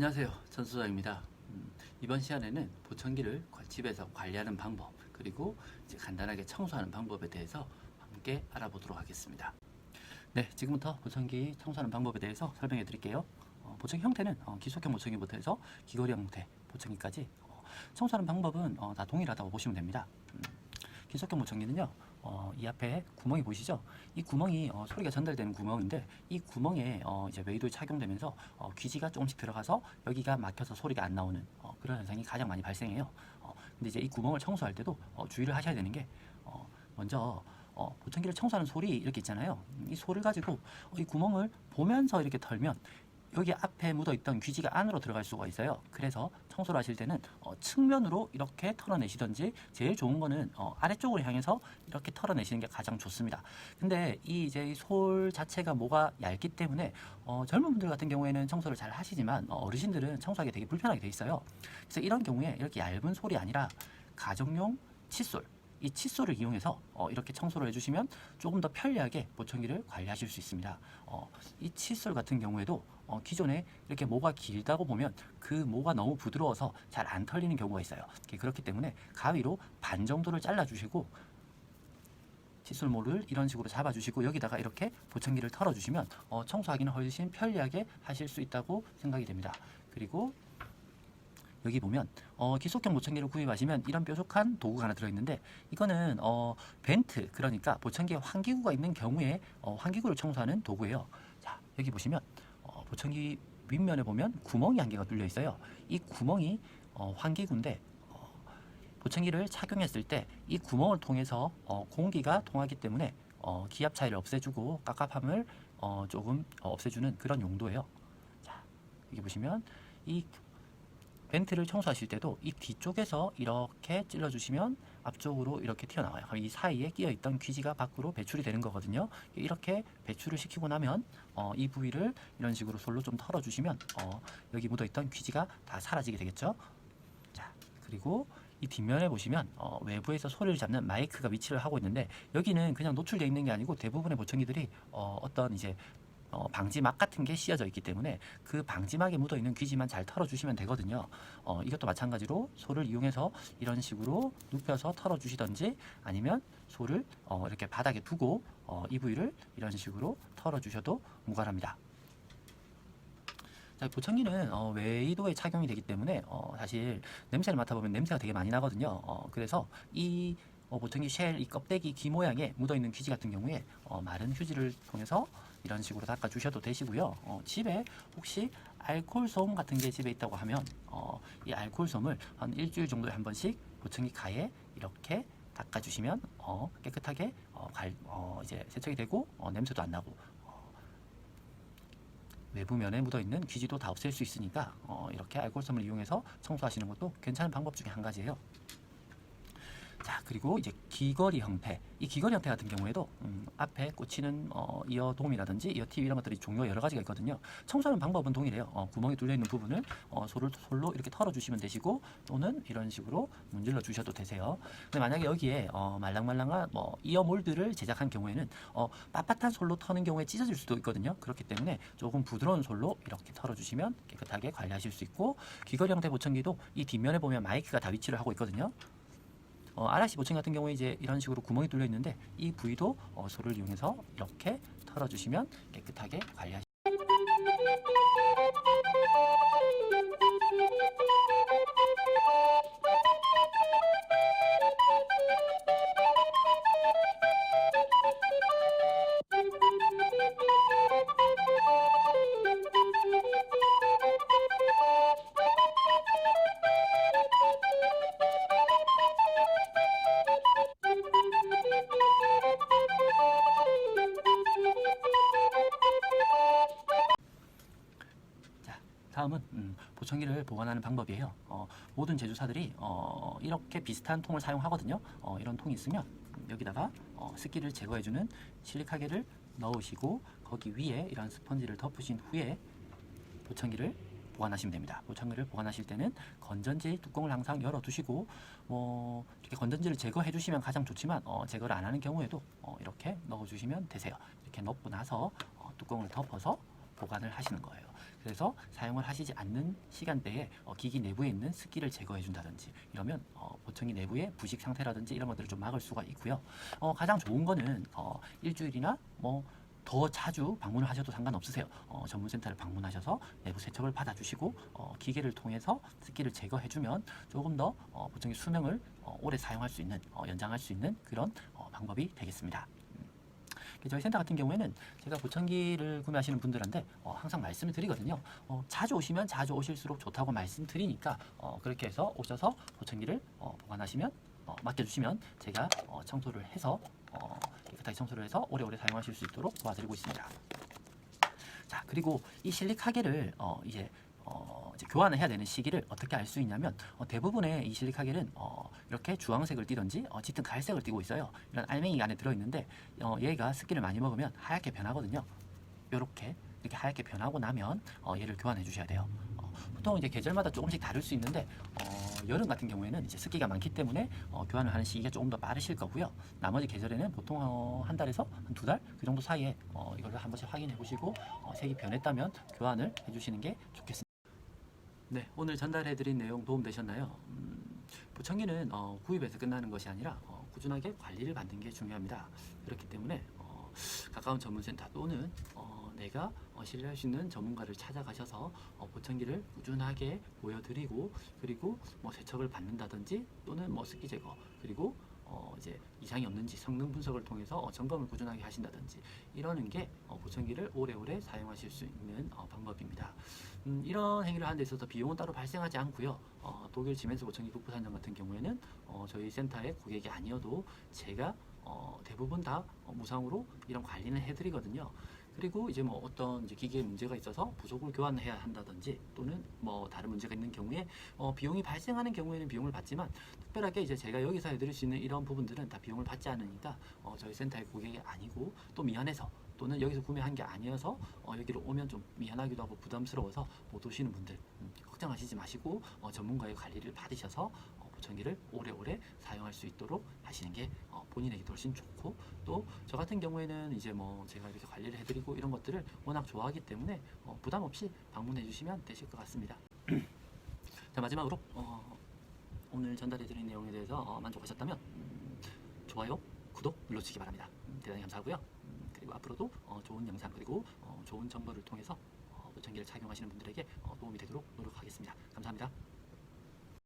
안녕하세요. 전수자입니다. 음, 이번 시간에는 보청기를 과- 집에서 관리하는 방법 그리고 간단하게 청소하는 방법에 대해서 함께 알아보도록 하겠습니다. 네, 지금부터 보청기 청소하는 방법에 대해서 설명해 드릴게요. 어, 보청기 형태는 어, 기속형 보청기부터 해서 귀걸이 형태 보청기까지 어, 청소하는 방법은 어, 다 동일하다고 보시면 됩니다. 음, 기속형 보청기는요, 어, 이 앞에 구멍이 보이시죠? 이 구멍이 어, 소리가 전달되는 구멍인데 이 구멍에 어, 이제 웨이도에 착용되면서 어, 귀지가 조금씩 들어가서 여기가 막혀서 소리가 안 나오는 어, 그런 현상이 가장 많이 발생해요. 어, 근데 이제 이 구멍을 청소할 때도 어, 주의를 하셔야 되는 게 어, 먼저 어, 보청기를 청소하는 소리 이렇게 있잖아요. 음, 이 소리를 가지고 어, 이 구멍을 보면서 이렇게 털면 여기 앞에 묻어있던 귀지가 안으로 들어갈 수가 있어요. 그래서 청소를 하실 때는 어, 측면으로 이렇게 털어내시던지 제일 좋은 거는 어, 아래쪽으로 향해서 이렇게 털어내시는 게 가장 좋습니다. 근데 이 이제 이솔 자체가 뭐가 얇기 때문에 어, 젊은 분들 같은 경우에는 청소를 잘 하시지만 어, 어르신들은 청소하기 되게 불편하게 돼 있어요. 그래서 이런 경우에 이렇게 얇은 솔이 아니라 가정용 칫솔 이 칫솔을 이용해서 어, 이렇게 청소를 해주시면 조금 더 편리하게 보청기를 관리하실 수 있습니다. 어, 이 칫솔 같은 경우에도 어, 기존에 이렇게 모가 길다고 보면 그 모가 너무 부드러워서 잘 안 털리는 경우가 있어요. 그렇기 때문에 가위로 반 정도를 잘라주시고 칫솔모를 이런 식으로 잡아주시고 여기다가 이렇게 보청기를 털어주시면 어, 청소하기는 훨씬 편리하게 하실 수 있다고 생각이 됩니다. 그리고 여기 보면 어, 기속형 보청기를 구입하시면 이런 뾰족한 도구가 하나 들어있는데 이거는 어, 벤트 그러니까 보청기에 환기구가 있는 경우에 어, 환기구를 청소하는 도구예요. 자 여기 보시면 어, 보청기 윗면에 보면 구멍이 한 개가 뚫려 있어요. 이 구멍이 어, 환기구인데 어, 보청기를 착용했을 때 이 구멍을 통해서 어, 공기가 통하기 때문에 어, 기압 차이를 없애주고 깝깝함을 어, 조금 어, 없애주는 그런 용도예요. 자 여기 보시면 이 벤트를 청소하실 때도 이 뒤쪽에서 이렇게 찔러주시면 앞쪽으로 이렇게 튀어나와요. 이 사이에 끼어있던 귀지가 밖으로 배출이 되는 거거든요. 이렇게 배출을 시키고 나면 어, 이 부위를 이런 식으로 솔로 좀 털어주시면 어, 여기 묻어있던 귀지가 다 사라지게 되겠죠. 자 그리고 이 뒷면에 보시면 어, 외부에서 소리를 잡는 마이크가 위치를 하고 있는데 여기는 그냥 노출되어 있는 게 아니고 대부분의 보청기들이 어, 어떤 이제 어, 방지막 같은 게 씌어져 있기 때문에 그 방지막에 묻어 있는 귀지만 잘 털어주시면 되거든요. 어, 이것도 마찬가지로 소를 이용해서 이런 식으로 눕혀서 털어주시던지 아니면 소를 어, 이렇게 바닥에 두고 어, 이 부위를 이런 식으로 털어주셔도 무관합니다. 자, 보청기는 어, 웨이도에 착용이 되기 때문에 어, 사실 냄새를 맡아보면 냄새가 되게 많이 나거든요. 어, 그래서 이 어, 보청기 쉘, 이 껍데기 귀 모양의 묻어있는 귀지 같은 경우에 어, 마른 휴지를 통해서 이런 식으로 닦아주셔도 되시고요. 어, 집에 혹시 알코올 솜 같은 게 집에 있다고 하면 어, 이 알코올 솜을 한 일주일 정도에 한 번씩 보청기 가에 이렇게 닦아주시면 어, 깨끗하게 어, 갈, 어, 이제 세척이 되고 어, 냄새도 안 나고 어, 외부면에 묻어있는 귀지도 다 없앨 수 있으니까 어, 이렇게 알코올솜을 이용해서 청소하시는 것도 괜찮은 방법 중에 한 가지예요. 자 그리고 이제 귀걸이 형태. 이 귀걸이 형태 같은 경우에도 음, 앞에 꽂히는 어, 이어 돔이라든지 이어 팁 이런 것들이 종류가 여러 가지가 있거든요. 청소하는 방법은 동일해요. 어, 구멍이 뚫려 있는 부분을 어, 솔을 솔로 이렇게 털어 주시면 되시고 또는 이런 식으로 문질러 주셔도 되세요. 근데 만약에 여기에 어, 말랑말랑한 뭐 이어 몰드를 제작한 경우에는 어, 빳빳한 솔로 터는 경우에 찢어질 수도 있거든요. 그렇기 때문에 조금 부드러운 솔로 이렇게 털어 주시면 깨끗하게 관리하실 수 있고 귀걸이 형태 보청기도 이 뒷면에 보면 마이크가 다 위치를 하고 있거든요 어, 아라시 보청 같은 경우에 이제 이런 식으로 구멍이 뚫려 있는데 이 부위도 어, 소를 이용해서 이렇게 털어주시면 깨끗하게 관리하시. 다음은 음, 보청기를 보관하는 방법이에요. 어, 모든 제조사들이 어, 이렇게 비슷한 통을 사용하거든요. 어, 이런 통이 있으면 여기다가 어, 습기를 제거해주는 실리카게를 넣으시고 거기 위에 이런 스펀지를 덮으신 후에 보청기를 보관하시면 됩니다. 보청기를 보관하실 때는 건전지 뚜껑을 항상 열어두시고 뭐 이렇게 건전지를 제거해 주시면 가장 좋지만 어, 제거를 안 하는 경우에도 어, 이렇게 넣어주시면 되세요. 이렇게 넣고 나서 어, 뚜껑을 덮어서 보관을 하시는 거예요. 그래서 사용을 하시지 않는 시간대에 어, 기기 내부에 있는 습기를 제거해 준다든지 이러면 어, 보청기 내부의 부식 상태라든지 이런 것들을 좀 막을 수가 있고요. 어, 가장 좋은 거는 어, 일주일이나 뭐더 자주 방문을 하셔도 상관없으세요. 어, 전문센터를 방문하셔서 내부 세척을 받아주시고 어, 기계를 통해서 습기를 제거해주면 조금 더 어, 보청기 수명을 어, 오래 사용할 수 있는 어, 연장할 수 있는 그런 어, 방법이 되겠습니다. 음. 저희 센터 같은 경우에는 제가 보청기를 구매하시는 분들한테 어, 항상 말씀을 드리거든요. 어, 자주 오시면 자주 오실수록 좋다고 말씀드리니까 어, 그렇게 해서 오셔서 보청기를 어, 보관하시면 어, 맡겨주시면 제가 어, 청소를 해서 어, 깨끗하게 청소를 해서 오래오래 사용하실 수 있도록 도와드리고 있습니다. 자 그리고 이 실리카겔을 어, 이제 교환을 해야 되는 시기를 어떻게 알 수 있냐면 어, 대부분의 이 실리카겔은 어, 이렇게 주황색을 띠든지 어, 짙은 갈색을 띠고 있어요. 이런 알맹이가 안에 들어있는데 어, 얘가 습기를 많이 먹으면 하얗게 변하거든요. 이렇게 이렇게 하얗게 변하고 나면 어, 얘를 교환해 주셔야 돼요. 어, 보통 이제 계절마다 조금씩 다를 수 있는데 어, 여름 같은 경우에는 이제 습기가 많기 때문에 어, 교환을 하는 시기가 조금 더 빠르실 거고요. 나머지 계절에는 보통 어, 한 달에서 한 두 달 그 정도 사이에 어, 이걸 한 번씩 확인해 보시고 어, 색이 변했다면 교환을 해주시는 게 좋겠습니다. 네, 오늘 전달해드린 내용 도움 되셨나요? 음, 보청기는 어, 구입에서 끝나는 것이 아니라 어, 꾸준하게 관리를 받는 게 중요합니다. 그렇기 때문에 어, 가까운 전문센터 또는 어, 내가 어, 신뢰할 수 있는 전문가를 찾아가셔서 어, 보청기를 꾸준하게 보여드리고 그리고 뭐 세척을 받는다든지 또는 뭐 습기 제거 그리고 어, 이제 이상이 없는지 성능 분석을 통해서 어, 점검을 꾸준하게 하신다든지 이러는 게 어, 보청기를 오래오래 사용하실 수 있는 어, 방법입니다. 음, 이런 행위를 하는 데 있어서 비용은 따로 발생하지 않고요. 어, 독일 지멘스 보청기 북부산점 같은 경우에는 어, 저희 센터의 고객이 아니어도 제가 어, 대부분 다 어, 무상으로 이런 관리는 해드리거든요. 그리고 이제 뭐 어떤 이제 기계에 문제가 있어서 부속을 교환해야 한다든지 또는 뭐 다른 문제가 있는 경우에 어, 비용이 발생하는 경우에는 비용을 받지만 특별하게 이제 제가 여기서 해드릴 수 있는 이런 부분들은 다 비용을 받지 않으니까 어, 저희 센터의 고객이 아니고 또 미안해서 또는 여기서 구매한 게 아니어서 어, 여기로 오면 좀 미안하기도 하고 부담스러워서 못 오시는 분들 음, 걱정하시지 마시고 어, 전문가의 관리를 받으셔서 어, 보청기를 오래오래 사용할 수 있도록 하시는 게 어, 본인에게도 훨씬 좋고 또 저 같은 경우에는 이제 뭐 제가 이렇게 관리를 해드리고 이런 것들을 워낙 좋아하기 때문에 어, 부담 없이 방문해 주시면 되실 것 같습니다. 자 마지막으로 어, 오늘 전달해드린 내용에 대해서 어, 만족하셨다면 음, 좋아요, 구독 눌러주시기 바랍니다. 음, 대단히 감사하고요. 음, 그리고 앞으로도 어, 좋은 영상 그리고 어, 좋은 정보를 통해서 어, 보청기를 착용하시는 분들에게 어, 도움이 되도록 노력하겠습니다. 감사합니다.